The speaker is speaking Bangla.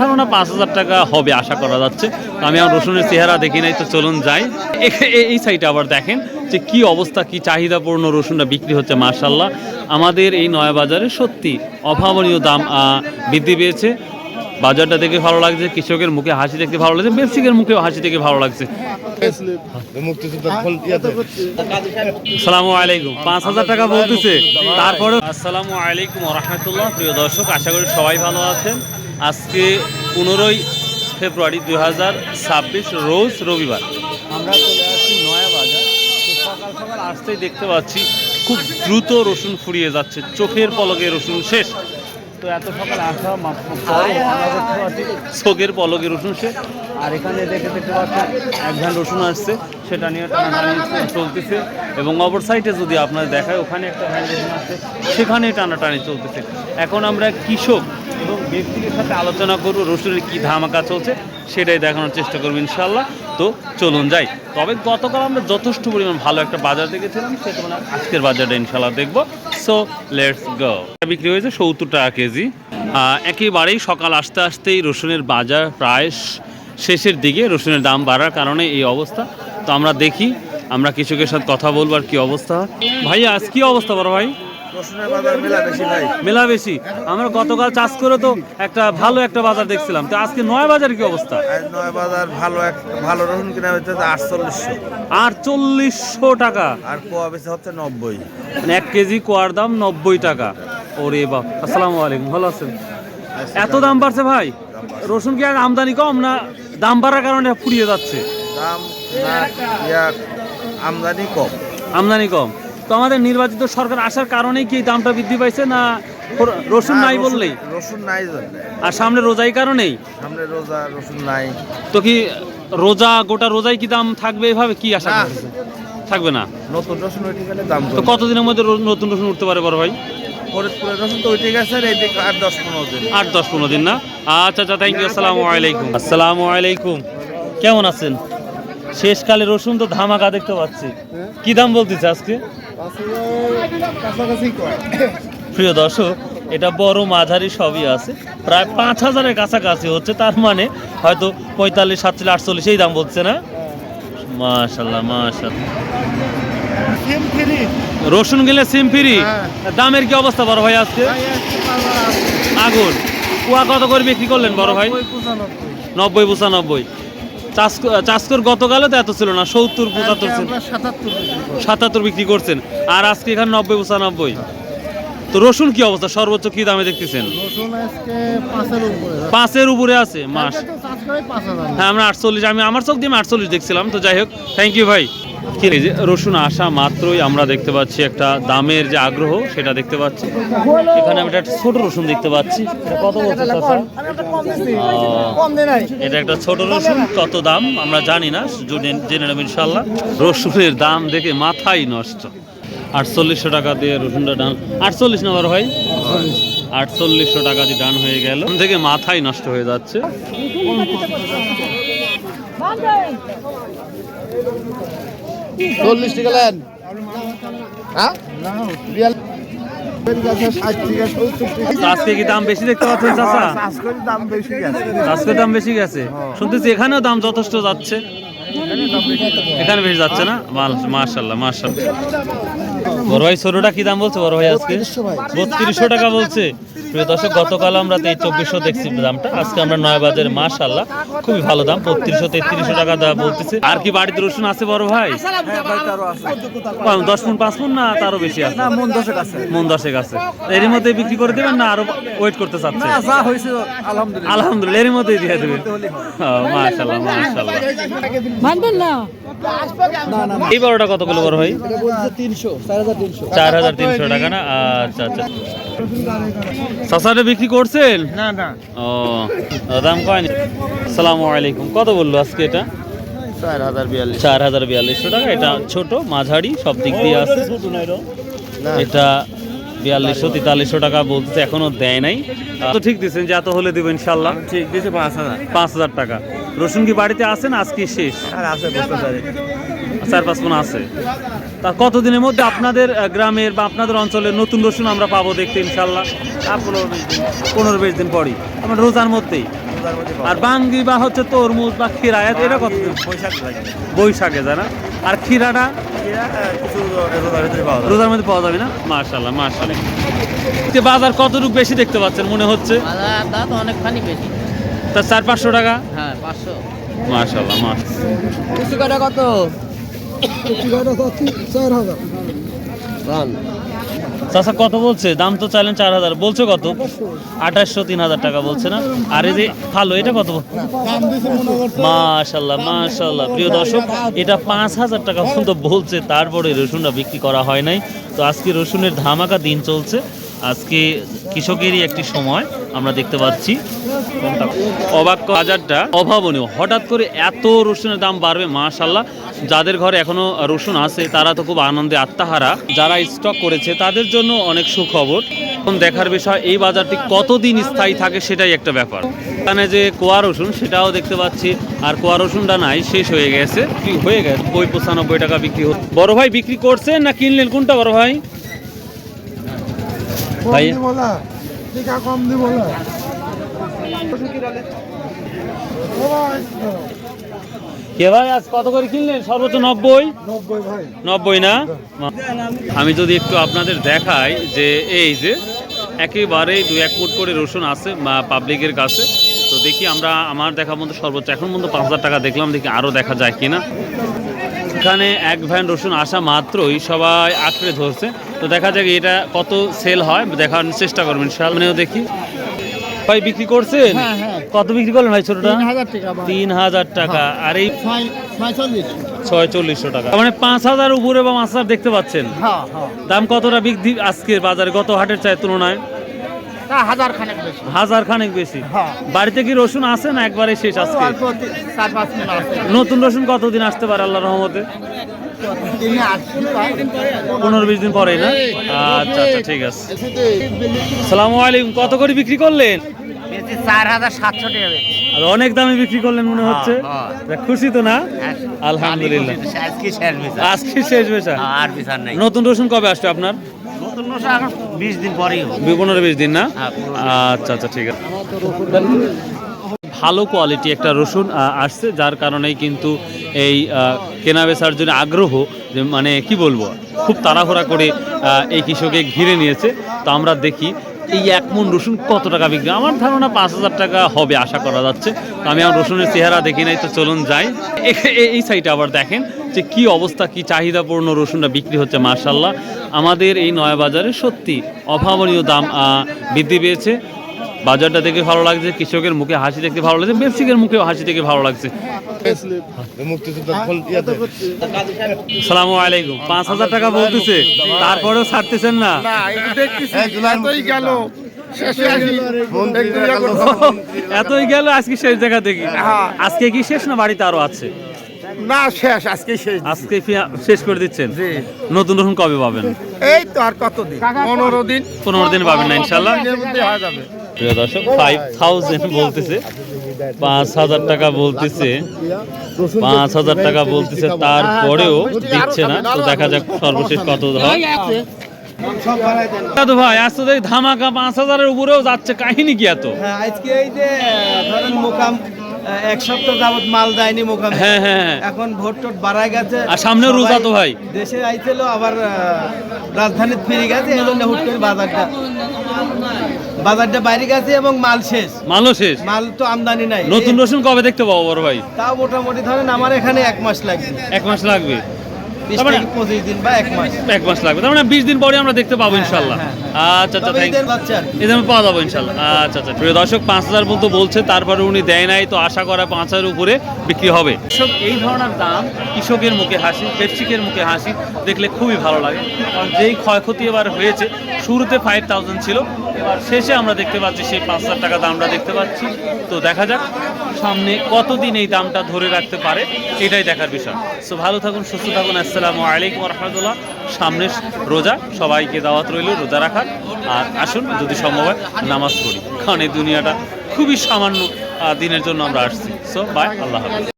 ধারণা পাঁচ হাজার টাকা হবে আশা করা যাচ্ছে। আমি আমার রসুনের চেহারা দেখি নাই, তো চলুন যাই। এই সাইডে আবার দেখেন যে কি অবস্থা, কি চাহিদাপূর্ণ রসুনটা বিক্রি হচ্ছে মার্শাল্লাহ আমাদের এই নয়া বাজারে সত্যি অভাবনীয় দাম বৃদ্ধি পেয়েছে। বাজারটা দেখে ভালো লাগছে, কৃষকের মুখে হাসি দেখতে ভালো লাগছে ব্যবসায়িকের মুখেও হাসি দেখে ভালো লাগছে। পাঁচ হাজার টাকা বলতেছে। তারপরে আসসালামু আলাইকুম রহমতুল্লাহ, প্রিয় দর্শক, আশা করি সবাই ভালো আছেন। আজকে পনেরোই ফেব্রুয়ারি দুই হাজার ছাব্বিশ, রোজ রবিবার। আমরা চলে আসছি নয়া বাজার। তো সকাল সকাল আসতেই দেখতে পাচ্ছি, খুব দ্রুত রসুন ফুরিয়ে যাচ্ছে। চোখের পলকে রসুন শেষ। তো এত সকাল আসা পাচ্ছি চোখের পলকে রসুন শেষ। আর এখানে দেখে দেখতে পাচ্ছেন এক ধান রসুন আসছে। সেটা নিয়ে টানাটানি চলতেছে। এবং অপর সাইডে যদি আপনার দেখায়, ওখানে একটা ভ্যান রসুন আছে সেখানে টানাটানি চলতেছে। এখন আমরা কৃষক এবং ব্যক্তিদের সাথে আলোচনা করব রসুনের কী ধামাকা চলছে সেটাই দেখানোর চেষ্টা করব ইনশাল্লাহ তো চলুন যাই। তবে গতকাল আমরা যথেষ্ট পরিমাণ ভালো একটা বাজার দেখেছিলাম, সেটা আজকের বাজারটা ইনশাল্লাহ দেখব। সো লেটস গো বিক্রি হয়েছে সত্তর টাকা কেজি। একেবারেই সকাল আসতে আসতেই রসুনের বাজার প্রায় শেষের দিকে, রসুনের দাম বাড়ার কারণে এই অবস্থা। তো আমরা দেখি, আমরা কৃষকের সাথে কথা বলব আর কি অবস্থা। ভাই আজ কি অবস্থা বড় ভাই? মেলা বেশি ভাই। আমরা গতকাল চাষ করে তো একটা ভালো একটা বাজার দেখছিলাম। তো আজকে নয় বাজার কি অবস্থা? নয় বাজার ভালো ভালো রসুন কিনা হচ্ছে আটচল্লিশশো। আটচল্লিশশো টাকা। আর কোয়া বেশি হচ্ছে নব্বই। মানে এক কেজি কোয়ার দাম নব্বই টাকা। ওরে বাপ আসসালামু আলাইকুম ভালো আছেন? এত দাম বাড়ছে ভাই? রসুন কি আর আমদানি কম না দাম বাড়ার কারণে ফুরিয়ে যাচ্ছে? দাম আমদানি কম। আমদানি কম। তো আমাদের নির্বাচিত সরকার আসার কারণেই কি দামটা বৃদ্ধি পাইছে না রসুন নাই বললেই? রসুন নাই আর সামনে রোজাই কারণেই? সামনে রোজা রসুন নাই। তো কি রোজা গোটা রোজাই কি দাম থাকবে এভাবে? কি আশা করছে থাকবে না? নতুন রসুন ওইটি গেলে দাম তো কতদিনের মধ্যে নতুন রসুন উঠতে পারে বড় ভাই? ফরিদপুরের রসুন তো গেছে এইদিকে আট দশ পনেরো দিন। আট দশ পনেরো দিন না? আচ্ছা আচ্ছা থ্যাংক ইউ আসসালামু আলাইকুম। আসসালামু আলাইকুম। কেমন আছেন? শেষকালে রসুন তো ধামাকা দেখতে পাচ্ছি। কি দাম বলতেছে আজকে? প্রিয় দর্শক এটা বড় মাঝারি সবই আছে। প্রায় পাঁচ হাজারের কাছাকাছি হচ্ছে তার মানে হয়তো পঁয়তাল্লিশ সাতচল্লিশ আটচল্লিশ এই দাম বলছে না? মাশাল্লাহ মাশাল্লাহ রসুন গেলে সিম ফ্রি। দামের কি অবস্থা বড় ভাই আজকে? আগুন। কুয়া কত করে বিক্রি করলেন বড় ভাই? নব্বই পঁচানব্বই। চাষকর গতকালও তো এত ছিল না সত্তর পঁচাত্তর ছিল। সাতাত্তর বিক্রি করছেন আর আজকে এখানে নব্বই পঁচানব্বই। তো রসুন কি অবস্থা? সর্বোচ্চ কি দামে দেখতেছেন? পাঁচের উপরে আছে। মাস। হ্যাঁ আমরা আটচল্লিশ আমি আমার চোখ দিয়ে আটচল্লিশ দেখছিলাম তো যাই হোক থ্যাংক ইউ ভাই। যে রসুন আসা মাত্রই আমরা দেখতে পাচ্ছি, একটা দামের যে আগ্রহ, সেটা দেখতে পাচ্ছি। এখানে আমি একটা ছোট রসুন দেখতে পাচ্ছি। কত এটা একটা ছোট রসুন, কত দাম আমরা জানি না, জেনে- নেব ইনশাল্লাহ রসুনের দাম দেখে মাথাই নষ্ট। আটচল্লিশশো টাকা দিয়ে রসুনটা ডান আটচল্লিশ নাম্বার ভাই। আটচল্লিশশো টাকা দিয়ে ডান হয়ে গেল। থেকে মাথাই নষ্ট হয়ে যাচ্ছে। চল্লিশ টাকা নেন হ্যাঁ? আজকে কি দাম বেশি দেখতে পাচ্ছেন চাচা? চাষ করে দাম বেশি গেছে। আজকে দাম বেশি গেছে। শুনতেছি এখানেও দাম যথেষ্ট যাচ্ছে। এখানে বেশি যাচ্ছে না? মার্শাল্লাহ মার্শাল্লাহ বড় ভাই ছোটটা কি দাম বলছে? বড় ভাই আজকে। বত্রিশশো টাকা বলছে। প্রিয় দর্শক গতকাল আমরা এই চব্বিশশো দেখছি দামটা। আজকে আমরা নয় বাজারে মাশাল্লাহ। খুবই ভালো দাম বত্রিশশো তেত্রিশশো টাকা দাম বলতেছে। আর কি বাড়িতে রসুন আছে বড় ভাই? দশ মন পাঁচ মন না তারও বেশি আছে? মন দশেক আছে। মন দশেক আছে। এরই মধ্যে বিক্রি করে দেবেন না আরও ওয়েট করতে চাচ্ছে? আলহামদুলিল্লাহ। আলহামদুলিল্লাহ এরই মধ্যেই দিয়ে দেবেন। মাশাল্লাহ মাশাল্লাহ। মানবেন না? এই বড়টা কত কিলো বড় ভাই? তিনশো। চার হাজার তিনশো টাকা না? আচ্ছা আচ্ছা। শশাটা বিক্রি করছেন? না না। ও দাম কয়নি আসসালামু আলাইকুম। কত বলল আজকে এটা? চার হাজার বিয়াল্লিশশো টাকা। এটা ছোট মাঝারি সব দিক দিয়ে আছে। এটা বিয়াল্লিশশো তেতাল্লিশশো টাকা বলতেছে এখনও দেয় নাই। তো ঠিক দিচ্ছেন যে এত হলে দেবেন ইনশাল্লাহ। ঠিক দিয়েছে পাঁচ হাজার। পাঁচ হাজার টাকা। রসুন কি বাড়িতে আছেন? আজকে শেষ। আর আছে চার পাঁচ মন আছে। তা কতদিনের মধ্যে আপনাদের গ্রামের বা আপনাদের অঞ্চলের নতুন রসুন আমরা পাবো দেখতে ইনশাল্লাহ? পনেরো বিশ দিন পনেরো বিশ দিন পরই। আমার রোজার মধ্যেই। রোজার মধ্যে পাওয়া আর বাঙ্গি বা হচ্ছে তরমুজ বা ক্ষীরা এটা কত বৈশাখ জানা আর ক্ষীরাটা? রোজার মধ্যে পাওয়া যাবে। না? মার্শাল্লাহ মার্শাল্লাহ বাজার কতটুকু বেশি দেখতে পাচ্ছেন মনে হচ্ছে? অনেকখানি বেশি। তা চার পাঁচশো টাকা? হ্যাঁ পাঁচশো। মার্শাল্লাহ কাটা কত? চাষা কত বলছে? দাম তো চাইলেন চার হাজার। বলছো কত? আঠাশশো, তিন হাজার টাকা বলছে না? আর এই যে ভালো এটা কত মাশাল্লাহ মাশাল্লাহ প্রিয় দর্শক, এটা পাঁচ হাজার টাকা পর্যন্ত বলছে। তারপরে রসুনটা বিক্রি করা হয় নাই। তো আজকে রসুনের ধামাকা দিন চলছে। আজকে কৃষকেরই একটি সময়। আমরা দেখতে পাচ্ছি। অবাক বাজারটা অভাবনীয়। হঠাৎ করে এত রসুনের দাম বাড়বে মাশাল্লাহ যাদের ঘরে এখনও রসুন আছে তারা তো খুব আনন্দে আত্মাহারা। যারা স্টক করেছে তাদের জন্য অনেক সুখবর। এখন দেখার বিষয় এই বাজারটি কতদিন স্থায়ী থাকে সেটাই একটা ব্যাপার। এখানে যে কোয়া রসুন সেটাও দেখতে পাচ্ছি। আর কোয়া রসুনটা নাই শেষ হয়ে গেছে। কি হয়ে গেছে? বই পঁচানব্বই টাকা বিক্রি হচ্ছে। বড় ভাই বিক্রি করছেন না কিনলেন? কোনটা বড় ভাই? ভাই টিকা কম দিব কে ভাই আজ কত করে কিনলেন? সর্বোচ্চ নব্বই? নব্বই নব্বই না? আমি যদি একটু আপনাদের দেখাই যে এই যে একেবারেই দু এক ফুট করে রসুন আছে পাবলিকের কাছে। তো দেখি আমরা আমার দেখা মতো সর্বোচ্চ এখন পর্যন্ত পাঁচ হাজার টাকা দেখলাম দেখি আরও দেখা যায় কিনা। এখানে এক ভ্যান রসুন আসা মাত্রই সবাই আঁকড়ে ধরছে। তো দেখা যাক এটা কত সেল হয় দেখার চেষ্টা করবেন সামনেও দেখি। ভাই বিক্রি করছেন? হ্যাঁ, হ্যাঁ। কত বিক্রি করলেন ভাই ছোটটা? তিন হাজার টাকা টাকা। আর এই ছয় চল্লিশশো টাকা। মানে পাঁচ হাজার উপরে বা মাছ দেখতে পাচ্ছেন? হ্যাঁ হ্যাঁ। দাম কতটা বিক্রি আজকের বাজারে? গত হাটের চায় তুলনায়? হাজার খানেক বেশি। হাজার খানেক বেশি। হ্যাঁ। বাড়িতে কি রসুন আছে না একবারে শেষ আজকে? নতুন রসুন কতদিন আসতে পারে আল্লাহ রহমতে? পনেরো বিশ দিন পরেই না? আচ্ছা আচ্ছা ঠিক আছে। সালামু আলাইকুম কত করে বিক্রি করলেন? চার হাজার সাতশো টাকা আর অনেক দামে বিক্রি করলেন মনে হচ্ছে? হ্যাঁ। খুশি তো না? আলহামদুলিল্লাহ। আজকে শেষ বেশা আর বিচার নাই। নতুন রসুন কবে আসবে আপনার? বিশ দিন পরেই পনেরো বিশ দিন না? হ্যাঁ, আচ্ছা আচ্ছা ঠিক আছে। ভালো কোয়ালিটি একটা রসুন আসছে, যার কারণেই কিন্তু এই কেনা বেচার জন্য আগ্রহ যে মানে কি বলব, খুব তাড়াহুড়া করে এই কৃষকে ঘিরে নিয়েছে। তো আমরা দেখি এই এক মন রসুন কত টাকা বিক্রি, আমার ধারণা পাঁচ হাজার টাকা হবে আশা করা যাচ্ছে। তো আমি আমার রসুনের চেহারা দেখি নাই, তো চলুন যাই। এই সাইডে আবার দেখেন যে কি অবস্থা, কি চাহিদাপূর্ণ রসুনটা বিক্রি হচ্ছে মার্শাল্লাহ আমাদের এই নয়া বাজারে সত্যি অভাবনীয় দাম বৃদ্ধি পেয়েছে। বাজারটা দেখে ভালো লাগছে কৃষকের মুখে হাসি দেখতে ভালো লাগছে ব্যবসায়িকের মুখেও হাসি দেখে ভালো লাগছে। সালামু আলাইকুম পাঁচ হাজার টাকা বলতেছে তারপরেও ছাড়তেছেন না? গেল এতই গেল আজকে শেষ জায়গা দেখি। আজকে কি শেষ না বাড়িতে আরও আছে? না শেষ আজকে শেষ। আজকে শেষ করে দিচ্ছেন? নতুন রকম কবে পাবেন? এই তো আর কতদিন? পনেরো দিন। পনেরো দিন পাবেন না ইনশাল্লাহ প্রিয় দর্শক ফাইভ থাউজেন্ড বলতেছে পাঁচ হাজার টাকা বলতেছে পাঁচ হাজার টাকা বলতেছে তারপরেও দিচ্ছে না। তো দেখা যাক সর্বশেষ কত হয়। দাদু ভাই আজ তো দেখি ধামাকা পাঁচ হাজারের উপরেও যাচ্ছে কাহিনী কি এত? হ্যাঁ আজকে এই যে ধরেন মোকাম এক সপ্তাহ যাবত মাল যায়নি মোকাম। হ্যাঁ হ্যাঁ হ্যাঁ। এখন ভোট টোট বাড়ায় গেছে। আর সামনেও রোজা তো ভাই। দেশে আইছিল আবার রাজধানীতে ফিরে গেছে এই জন্য হুট করে বাজারটা বাজারটা বাইরে গেছে এবং মাল শেষ। মালও শেষ? মাল তো আমদানি নাই। নতুন রসুন কবে দেখতে পাবো বড় ভাই? তাও মোটামুটি ধরেন আমার এখানে এক মাস লাগবে। এক মাস লাগবে। পঁচিশ দিন বা এক মাস। এক মাস লাগবে। তার মানে বিশ দিন পরে আমরা দেখতে পাবো হ্যাঁ, ইনশাল্লাহ হ্যাঁ, আচ্ছা আচ্ছা পাওয়া যাব ইনশাল্লাহ আচ্ছা আচ্ছা প্রিয় দর্শক পাঁচ হাজার পর্যন্ত বলছে তারপরে উনি দেয় নাই তো আশা করা পাঁচ হাজার উপরে বিক্রি হবে। কৃষক এই ধরনের দাম কৃষকের মুখে হাসি ব্যবসায়িকের মুখে হাসি দেখলে খুবই ভালো লাগে। কারণ যেই ক্ষয়ক্ষতি এবার হয়েছে শুরুতে ফাইভ থাউজেন্ড ছিল এবার শেষে আমরা দেখতে পাচ্ছি সেই পাঁচ হাজার টাকা দামটা দেখতে পাচ্ছি। তো দেখা যাক সামনে কতদিন এই দামটা ধরে রাখতে পারে, এটাই দেখার বিষয়। সো ভালো থাকুন, সুস্থ থাকুন, আসসালামু আলাইকুম রহমতুল্লাহ। সামনে রোজা, সবাইকে দাওয়াত রইল, রোজা রাখার। আর আসুন, যদি সম্ভব হয়, নামাজ পড়ি। কারণ এই দুনিয়াটা খুবই সামান্য দিনের জন্য আমরা আসছি। সো বাই আল্লাহ হাফিজ।